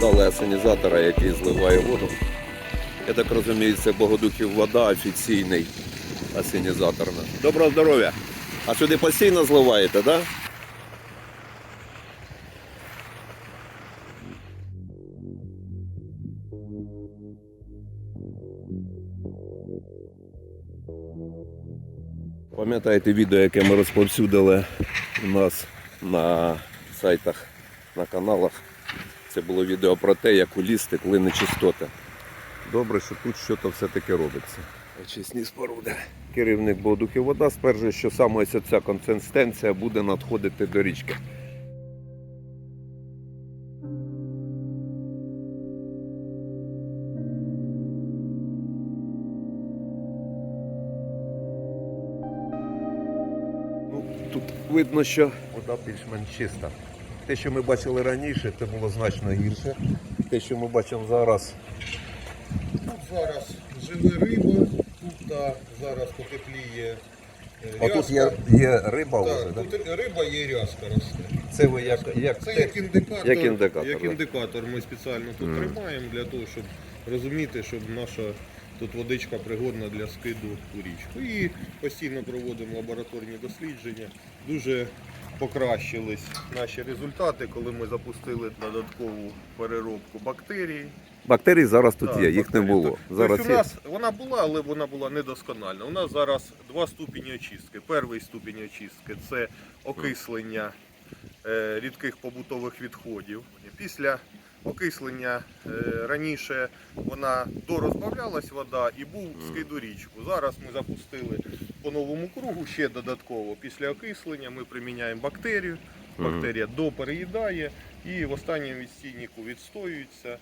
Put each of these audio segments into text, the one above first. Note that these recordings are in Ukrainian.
шукали асенізатора, який зливає воду. Я так розумію, це Богодухів вода офіційний асенізатор. наш. Доброго здоров'я! А сюди постійно зливаєте, так? Да? Пам'ятаєте відео, яке ми розповсюдили у нас на сайтах, на каналах. Це було відео про те, як улізти, коли нечистоти. Добре, що тут щось все-таки робиться. Очисні споруди. Керівник Богодухів вода стверджує, що саме ось ця консистенція буде надходити до річки. Ну, тут видно, що вода більш-менш чиста. Те, що ми бачили раніше, це було значно гірше. Те, що ми бачимо зараз, Тут зараз живе риба, тут та, зараз потепліє е, а тут є, є риба вже, Так, тут риба є рязка росте. Це ви як, як, Це як індикатор. як індикатор, Як да. індикатор ми спеціально тут Мгм. тримаємо для того, щоб розуміти, щоб наша тут водичка пригодна для скиду у річку. І постійно проводимо лабораторні дослідження. Дуже покращились наші результати, коли ми запустили додаткову переробку бактерій. Бактерії зараз тут Так, є, їх не бактерії. було. Тобто Зараз у є. нас вона була, але вона була недоскональна. У нас зараз два ступені очистки. Перший ступінь очистки це окислення е, рідких побутових відходів. Після окислення е, раніше вона дорозбавлялась вода і був скид у річку. Зараз ми запустили по новому кругу ще додатково. Після окислення ми приміняємо бактерію. Бактерія допереїдає і в останньому відстійнику відстоюється.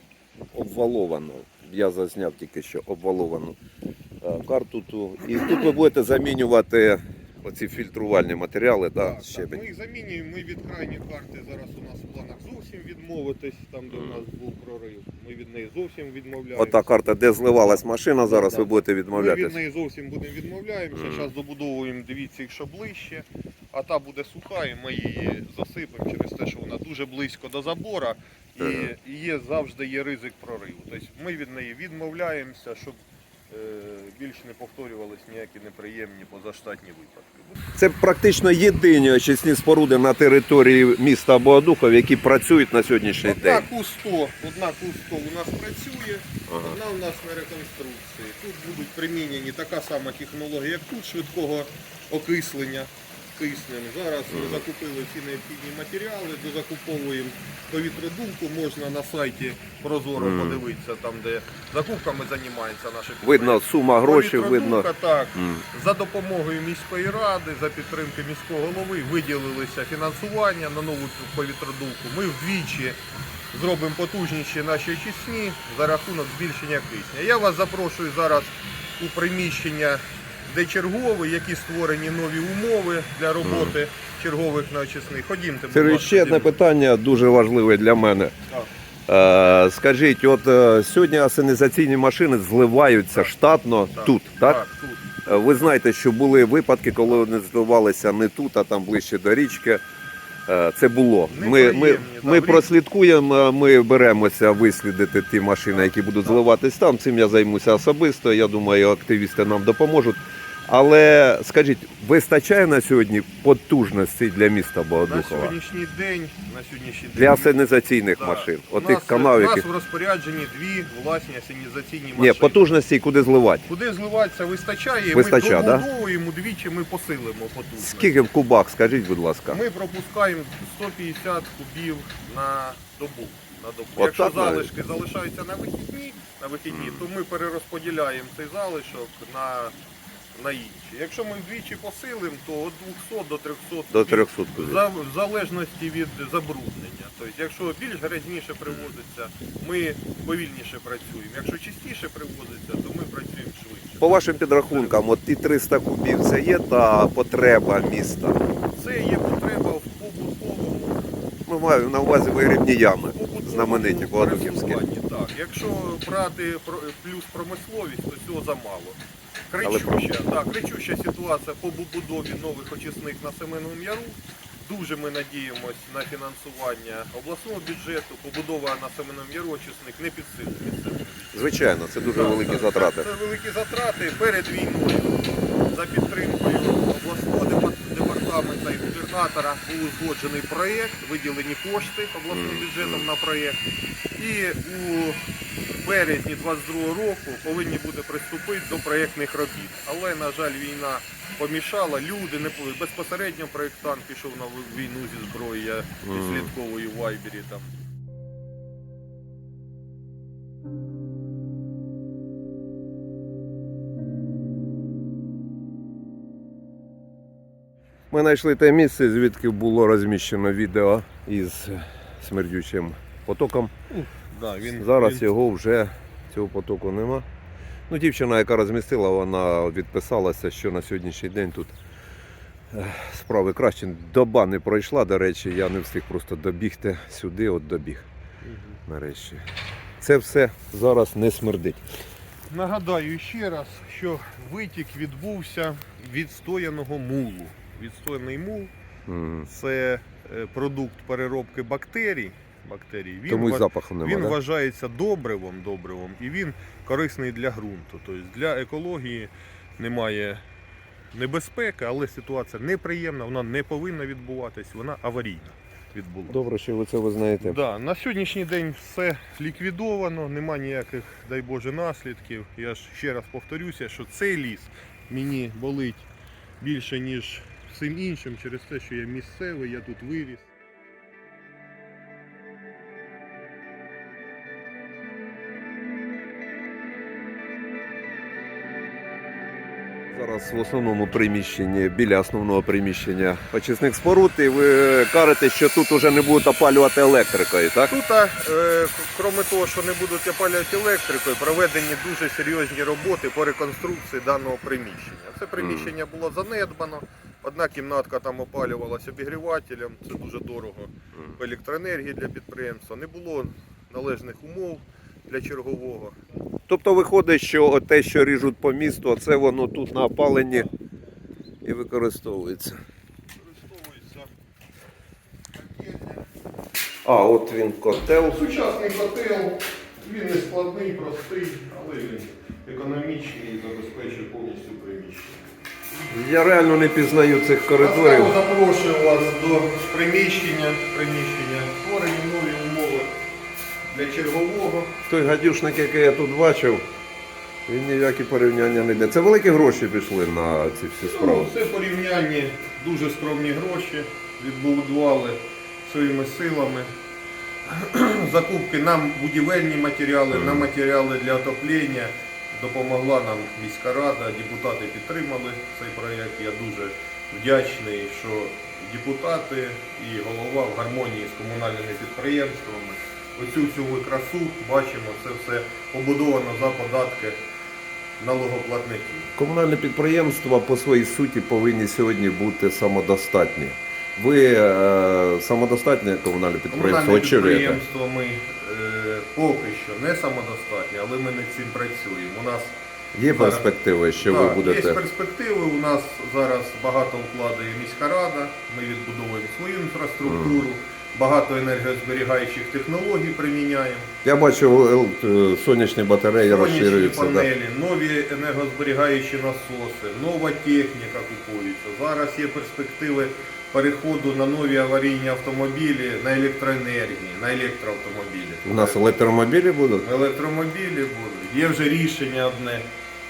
Обваловану. Я зазняв тільки що обваловану е, карту ту. І тут ви будете замінювати оці фільтрувальні матеріали, да, Так, так, ми їх замінюємо. Ми від крайньої карти зараз у нас в планах зовсім відмовитись, там де у нас був прорив. Ми від неї зовсім відмовляємося. Ота карта, де зливалась машина, зараз Да. ви будете відмовлятися. Ми від неї зовсім будемо відмовляємося. Зараз добудовуємо, дивіться, якщо ближче, а та буде суха, і ми її засипемо через те, що вона дуже близько до забора і, і є завжди є ризик прориву. Тобто ми від неї відмовляємося, щоб більш не повторювались ніякі неприємні позаштатні випадки. Це практично єдині очисні споруди на території міста Боадухов, які працюють на сьогоднішній Одна день. Ку-100, одна Ку-100 у нас працює, Ага. одна у нас на реконструкції. Тут будуть примінені така сама технологія, як тут, швидкого окислення киснем. Зараз ми закупили всі необхідні матеріали, дозакуповуємо повітродувку, можна на сайті Прозоро Мгм. подивитися, там де закупками займається наше Видно сума грошей, видно. Повітродувка, так. М. За допомогою міської ради, за підтримки міського голови виділилися фінансування на нову повітродувку. Ми вдвічі зробимо потужніші наші очисні за рахунок збільшення кисня. Я вас запрошую зараз у приміщення, де чергові, які створені нові умови для роботи чергових на очисних. Ходімте, будь Сергій, ласка, ще одне питання дуже важливе для мене. Е, скажіть, от е, сьогодні асенізаційні машини зливаються штатно тут, так? Так, тут. Е, Ви знаєте, що були випадки, коли вони зливалися не тут, а там ближче до річки. Е, Це було. Ми, ми, ми прослідкуємо, ми беремося вислідити ті машини, які будуть зливатись там. Цим я займуся особисто. Я думаю, активісти нам допоможуть. Але скажіть, вистачає на сьогодні потужності для міста На сьогоднішній день, на сьогоднішній Для день асенізаційних Да. машин. У Отих нас, у нас які. в розпорядженні дві власні асенізаційні машини. Ні, потужності куди зливати. Куди зливатися вистачає, Вистачає, ми да? двічі, ми посилимо потужність. Скільки в кубах, скажіть, будь ласка. Ми пропускаємо 150 кубів на добу. На добу. От Якщо навіть? залишки залишаються на вихідні, на вихідні, то ми перерозподіляємо цей залишок на, на інші. Якщо ми вдвічі посилимо, то від 200 до 300 До 300 кубів. За, в залежності від забруднення. Тобто, якщо більш грязніше привозиться, ми повільніше працюємо. Якщо чистіше привозиться, то ми працюємо швидше. По вашим підрахункам, от ті 300 кубів це є та потреба міста. Це є потреба в побутовому, Ми маємо на увазі вигрібні ями, побутовому знамениті Богодухівські. пересуванні, Так, якщо брати про- плюс промисловість, то цього замало. Кричуща, так, кричуща ситуація по побудові нових очисних на Семеновому Яру. Дуже ми надіємось на фінансування обласного бюджету, побудова на Семеном Ярочисник не під силу місцевого. Звичайно, це дуже Так, великі так. затрати. Це великі затрати перед війною. За підтримкою обласного депар- департаменту і губернатора був узгоджений проєкт, виділені кошти обласним бюджетом на проєкт. І у березні 22 року повинні буде приступити до проєктних робіт. Але, на жаль, війна помішала. Люди не були. Безпосередньо проєктант пішов на війну зі зброєю, я Мгм. відслідковую в Вайбері там. Ми знайшли те місце, звідки було розміщено відео із смердючим потоком. Да, він, Зараз він- його вже цього потоку нема. Ну, дівчина, яка розмістила, вона відписалася, що на сьогоднішній день тут е, справи краще. Доба не пройшла, до речі, я не встиг просто добігти сюди, от добіг нарешті. Це все зараз не смердить. Нагадаю ще раз, що витік відбувся від стояного мулу. Відстояний мул М. це е, продукт переробки бактерій. Бактерій. Він, Тому ва- запаху немає. він да? вважається добривом, добривом і він корисний для ґрунту. Тобто для екології немає небезпеки, але ситуація неприємна, вона не повинна відбуватись, вона аварійна відбулася. Добре, що ви це ви знаєте. Да, на сьогоднішній день все ліквідовано, нема ніяких, дай Боже, наслідків. Я ж ще раз повторюся, що цей ліс мені болить більше, ніж всім іншим, через те, що я місцевий, я тут виріс. Зараз в основному приміщенні, біля основного приміщення очисних споруд, і ви кажете, що тут вже не будуть опалювати електрикою, так? Тут, е, крім того, що не будуть опалювати електрикою, проведені дуже серйозні роботи по реконструкції даного приміщення. Це приміщення було занедбано. Одна кімнатка там опалювалася обігрівателем, це дуже дорого. електроенергії для підприємства. Не було належних умов для чергового. Тобто виходить, що те, що ріжуть по місту, це воно тут на опаленні і використовується. Використовується А, от він котел. Сучасний котел, він не складний, простий, але він економічний і забезпечує повністю приміщення. Я реально не пізнаю цих коридорів. Запрошую вас до приміщення, приміщення, умови для чергового. Той гадюшник, який я тут бачив, він ніякі порівняння не йде. Це великі гроші пішли на ці всі справи. Ну, це порівнянні дуже скромні гроші відбудували своїми силами. Закупки нам будівельні матеріали, на матеріали для отоплення допомогла нам міська рада, депутати підтримали цей проєкт. Я дуже вдячний, що депутати і голова в гармонії з комунальними підприємствами. Оцю всю красу бачимо, це все побудовано за податки налогоплатників. Комунальне підприємства по своїй суті повинні сьогодні бути самодостатні. Ви е, самодостатнє комунальне підприємство Комунальне очолюєте? підприємство ми е, поки що не самодостатні, але ми над цим працюємо. У нас Є Зараз. перспективи, що так, ви є перспективи. У нас зараз багато вкладає міська рада. Ми відбудовуємо свою інфраструктуру, багато енергозберігаючих технологій приміняємо. Я бачу, е, е, сонячні батареї Сонячні розширюються. Да. панелі, нові енергозберігаючі насоси, нова техніка купується. Зараз є перспективи переходу на нові аварійні автомобілі на електроенергії, на електроавтомобілі. У нас електромобілі будуть. Електромобілі будуть. Є вже рішення одне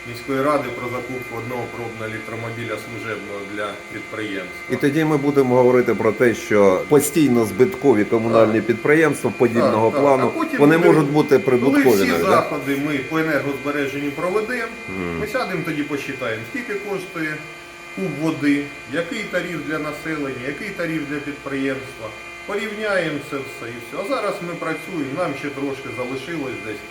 міської ради про закупку одного пробного електромобіля служебного для підприємств. І тоді ми будемо говорити про те, що постійно збиткові комунальні підприємства подібного Так, так. плану А потім вони буде- можуть бути Коли прибуткові. всі навіть, да? заходи ми по енергозбереженню проведемо, Мгм. ми сядемо тоді посчитаємо, скільки коштує куб води, який тариф для населення, який тариф для підприємства. Порівняємо це все і все. А зараз ми працюємо, нам ще трошки залишилось десь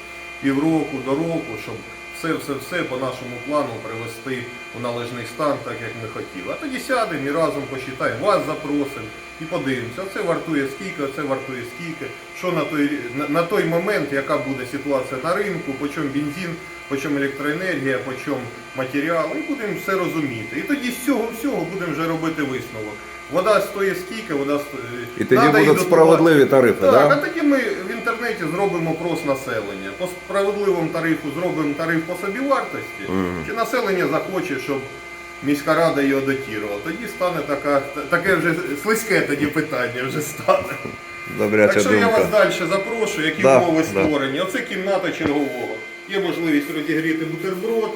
півроку до року, щоб все-все-все по нашому плану привести у належний стан, так як ми хотіли. А тоді сядемо і разом посчитаємо, вас запросимо і подивимося, це вартує скільки, це вартує скільки, що на той, на, на той момент, яка буде ситуація на ринку, по чому бензин, по чому електроенергія, по чому матеріали, і будемо все розуміти. І тоді з цього всього будемо вже робити висновок. Вода стоїть скільки, вода стоїть. І тоді Надо будуть справедливі тарифи, Так, да? а тоді ми інтернеті зробимо прос населення. По справедливому тарифу зробимо тариф по собівартості. Чи населення захоче, щоб міська рада його дотірувала. Тоді стане така, таке вже слизьке тоді питання вже стане. Добряча Так що я вас далі запрошую, які Да, умови да. створені. Оце кімната чергового. Є можливість розігріти бутерброд,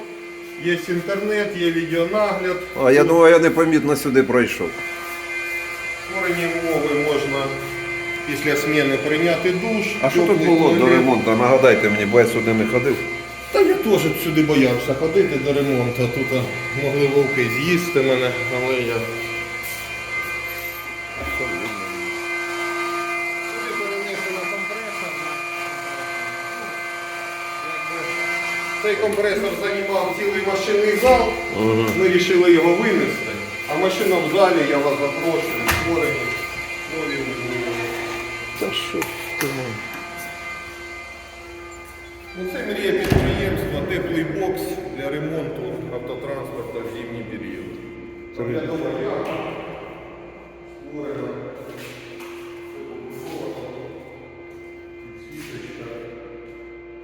є інтернет, є відеонагляд. А я думаю, я непомітно сюди пройшов. Створені умови можна після зміни прийняти душ. А що тут було до ремонту? Нагадайте мені, бо я сюди не ходив. Та я теж сюди боявся ходити до ремонту. Тут могли вовки з'їсти мене, але я. Компресор. Цей компресор займав цілий машинний зал. Ми вирішили його винести. А машина в залі я вас запрошую, створені нові. Та що ти Ну, це мрія підприємства, теплий бокс для ремонту автотранспорту в зимній період. Яма, створена, підсвіточка,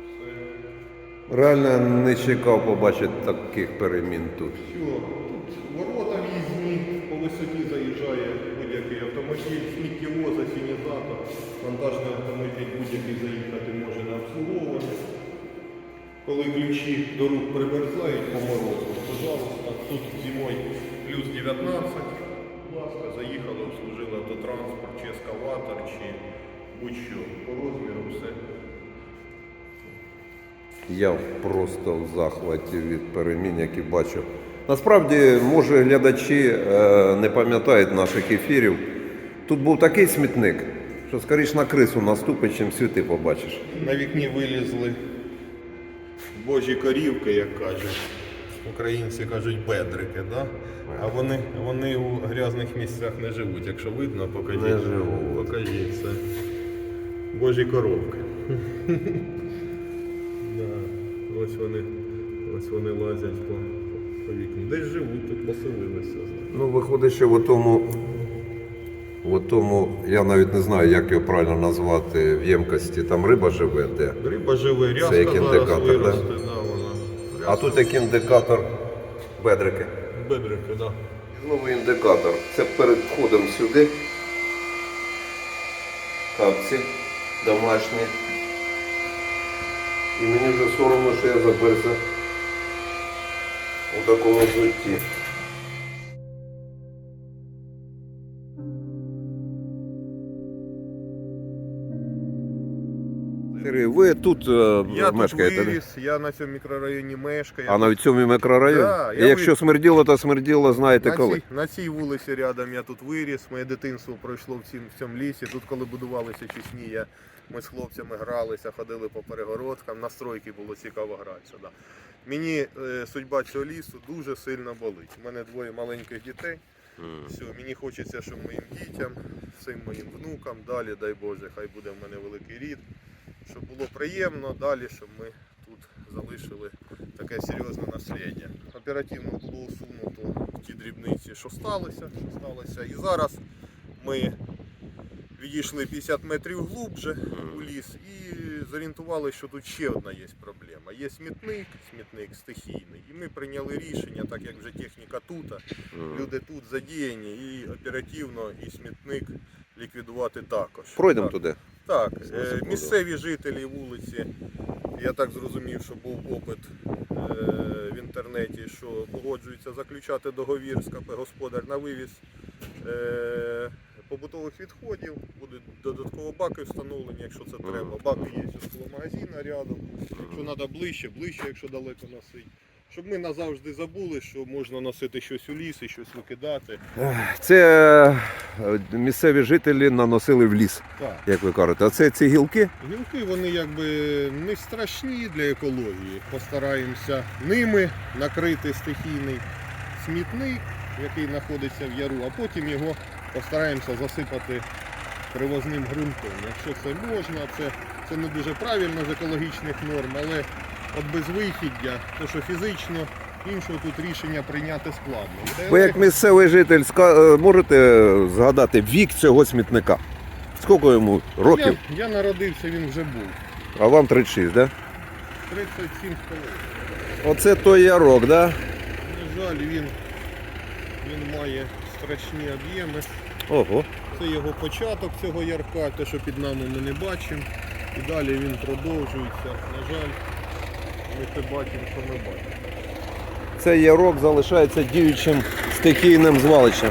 все. Реально не чекав побачити таких перемін тут. Що, тут ворота в'їзні, по висоті заїжджає будь-який автомобіль, вантажний автомобіль будь-який заїхати може на обслуговування. Коли ключі до рук примерзають по морозу, пожалуйста, тут зимою плюс 19, будь ласка, заїхали, обслужили автотранспорт, чи ескаватор, чи будь-що. По розміру все. Я просто в захваті від перемін, які бачу. Насправді, може, глядачі е, не пам'ятають наших ефірів. Тут був такий смітник, що скоріш на крису наступить, чим світи побачиш. На вікні вилізли божі корівки, як кажуть. Українці кажуть бедрики, да? а вони, вони у грязних місцях не живуть. Якщо видно, покажіть. Не живуть. Покажіть це. Божі коровки. да. Ось вони, ось вони лазять по, по вікнам. Десь живуть, тут поселилися. Ну, виходить, що в тому, в тому, я навіть не знаю, як його правильно назвати в ємкості, там риба живе, де. Риба живе, рязка як індикатор, да? виросте. Да? вона. А тут як індикатор бедрики. Бедрики, так. Да. Знову індикатор. Це перед входом сюди. Капці домашні. І мені вже соромно, що я заперся у такому взутті. Ви тут е, Я мешкаєте? тут да? виріс, я на цьому мікрорайоні мешкаю. А навіть в цьому мікрорайоні? Да, І я якщо ви- смерділо, то смерділо, знаєте на, коли. цій, на цій вулиці рядом я тут виріс, моє дитинство пройшло в, цім, в цьому лісі. Тут, коли будувалися чесні, я, ми з хлопцями гралися, ходили по перегородкам, на стройки було цікаво гратися. Да. Мені е, судьба цього лісу дуже сильно болить. У мене двоє маленьких дітей. Все, мені хочеться, щоб моїм дітям, всім моїм внукам, далі, дай Боже, хай буде в мене великий рід, щоб було приємно далі, щоб ми тут залишили таке серйозне наслідя. Оперативно було усунуто ті дрібниці, що сталося, що сталося. І зараз ми відійшли 50 метрів глубже у ліс і зорієнтувалися, що тут ще одна є проблема. Є смітник, смітник стихійний, і ми прийняли рішення, так як вже техніка тут, люди тут задіяні, і оперативно і смітник ліквідувати також. Пройдемо Так. туди. Так, е, місцеві жителі вулиці, я так зрозумів, що був опит е, в інтернеті, що погоджуються заключати договір з КП Господар на вивіз е, побутових відходів. Будуть додатково баки встановлені, якщо це треба. Баки є у скломагазина рядом. Якщо треба ближче, ближче, якщо далеко носить. Щоб ми назавжди забули, що можна носити щось у ліс і щось викидати. Це е, місцеві жителі наносили в ліс, Так. як ви кажете. А це ці гілки? Гілки вони якби не страшні для екології. Постараємося ними накрити стихійний смітник, який знаходиться в яру, а потім його постараємося засипати привозним ґрунтом. Якщо це можна, це, це не дуже правильно з екологічних норм, але от без вихіддя, то що фізично іншого тут рішення прийняти складно. Ви як місцевий житель е, можете згадати вік цього смітника? Скільки йому років? я, я народився, він вже був. А вам 36, да? 37 хвилин. Оце той ярок, да? На жаль, він, він має страшні об'єми. Ого. Це його початок цього ярка, те, що під нами ми не бачимо. І далі він продовжується. На жаль, ми це бачимо, що ми бачимо. Цей ярок залишається діючим стихійним звалищем.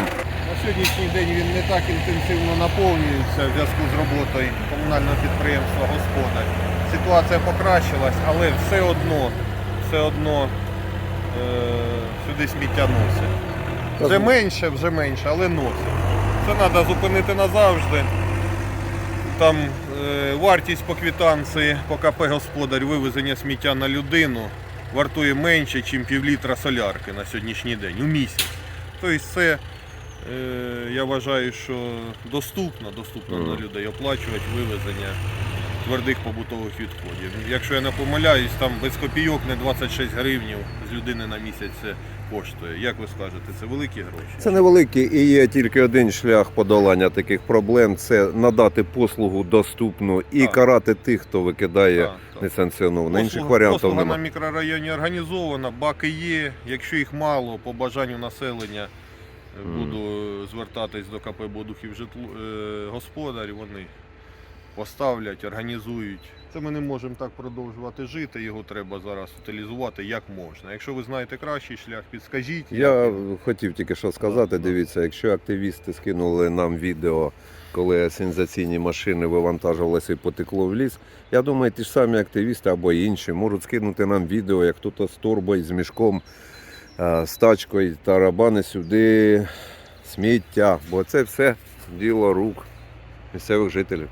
На сьогоднішній день він не так інтенсивно наповнюється в зв'язку з роботою комунального підприємства Господар. Ситуація покращилась, але все одно, все одно е, сюди сміття носить. Вже менше, вже менше, але носить. Це треба зупинити назавжди. Там е, вартість по квітанції по КП Господар вивезення сміття на людину вартує менше, ніж півлітра солярки на сьогоднішній день у місяць. Тобто це, е, я вважаю, що доступно, доступно mm. для людей оплачувати вивезення твердих побутових відходів. Якщо я не помиляюсь, там без копійок не 26 гривнів з людини на місяць це коштує. Як ви скажете, це великі гроші? Це невеликий і є тільки один шлях подолання таких проблем це надати послугу доступну і Так. карати тих, хто викидає несанкціоновано. Інших варіантів послуга на мікрорайоні організована, баки є. Якщо їх мало, по бажанню населення е, буду звертатись до КП Бодухів житло е, господарі, вони поставлять, організують. Це ми не можемо так продовжувати жити. Його треба зараз утилізувати як можна. Якщо ви знаєте кращий шлях, підскажіть. Я як- хотів тільки що сказати. Дивіться, якщо активісти скинули нам відео, коли сенсаційні машини вивантажувалися і потекло в ліс. Я думаю, ті ж самі активісти або інші можуть скинути нам відео, як хтось з турбою, з мішком, з тачкою тарабани сюди сміття. Бо це все діло рук місцевих жителів.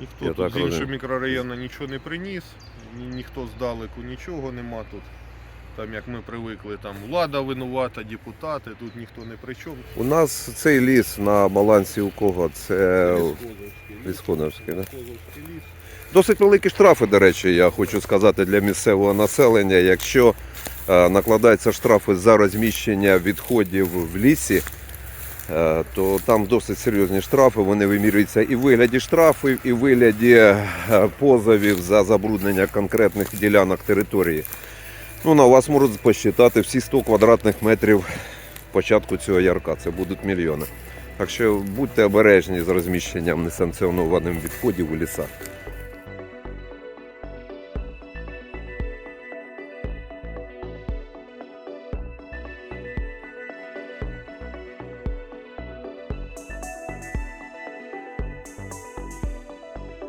Ніхто Я тут так з іншого розумію. мікрорайону нічого не приніс, ні, ніхто здалеку нічого нема тут. Там, як ми привикли, там влада винувата, депутати, тут ніхто не при чому. У нас цей ліс на балансі у кого? Це Лісхозовський ліс. Лісхозовський, да? Лісхозовський ліс. Досить великі штрафи, до речі, я хочу сказати для місцевого населення. Якщо е, накладаються штрафи за розміщення відходів в лісі, то там досить серйозні штрафи. Вони вимірюються і в вигляді штрафів, і в вигляді е, позовів за забруднення конкретних ділянок території. Ну, на вас можуть посчитати всі 100 квадратних метрів початку цього ярка. Це будуть мільйони. Так що будьте обережні з розміщенням несанкціонованих відходів у лісах.